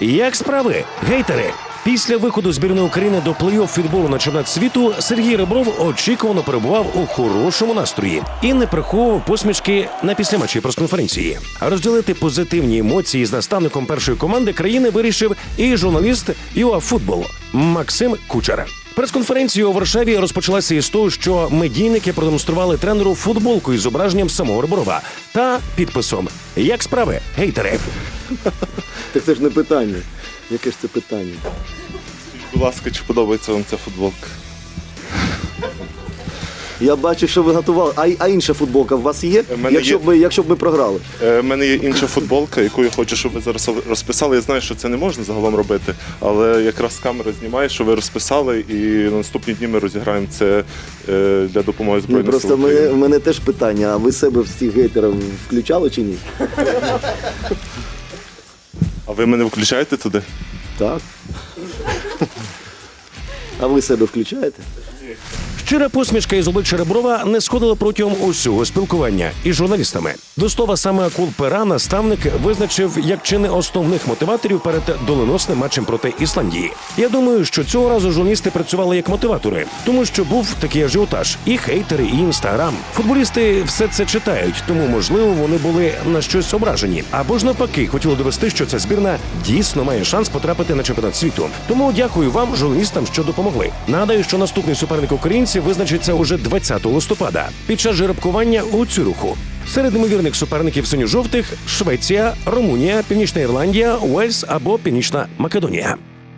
Як справи, гейтери? Після виходу збірної України до плей-офф футболу на чемпіонат світу Сергій Ребров очікувано перебував у хорошому настрої і не приховував посмішки на післяматчій прес-конференції. Розділити позитивні емоції з наставником першої команди країни вирішив і журналіст ЮАФутбол Максим Кучер. Прес-конференція у Варшаві розпочалася із того, що медійники продемонстрували тренеру футболку із зображенням самого Реброва та підписом Як справи, гейтери? Так це ж не питання. Яке ж це питання? Будь ласка, чи подобається вам ця футболка? Я бачу, що ви готували. А, а інша футболка у вас є? Мене Якщо, є. Б ми, якщо б ми програли. У мене є інша футболка, яку я хочу, щоб ви зараз розписали. Я знаю, що це не можна загалом робити, але якраз камера знімає, що ви розписали, і на наступні дні ми розіграємо це е, для допомоги Ну, просто України. в мене теж питання, а ви себе в цих гейтерів включали чи ні? Ви мене включаєте туди? Так. А ви себе включаєте? Щира посмішка із обличчя Реброва не сходила протягом усього спілкування із журналістами. До слова, саме акул пера наставник визначив як чи не основних мотиваторів перед доленосним матчем проти Ісландії. Я думаю, що цього разу журналісти працювали як мотиватори, тому що був такий ажіотаж, і хейтери, і інстаграм. Футболісти все це читають, тому можливо вони були на щось ображені. Або ж навпаки, хотіли довести, що ця збірна дійсно має шанс потрапити на чемпіонат світу. Тому дякую вам, журналістам, що допомогли. Нагадаю, що наступний суперник українців визначиться уже 20 листопада під час жеребкування у Цюруху. Серед ймовірних суперників синьо-жовтих Швеція, Румунія, Північна Ірландія, Уельс або Північна Македонія.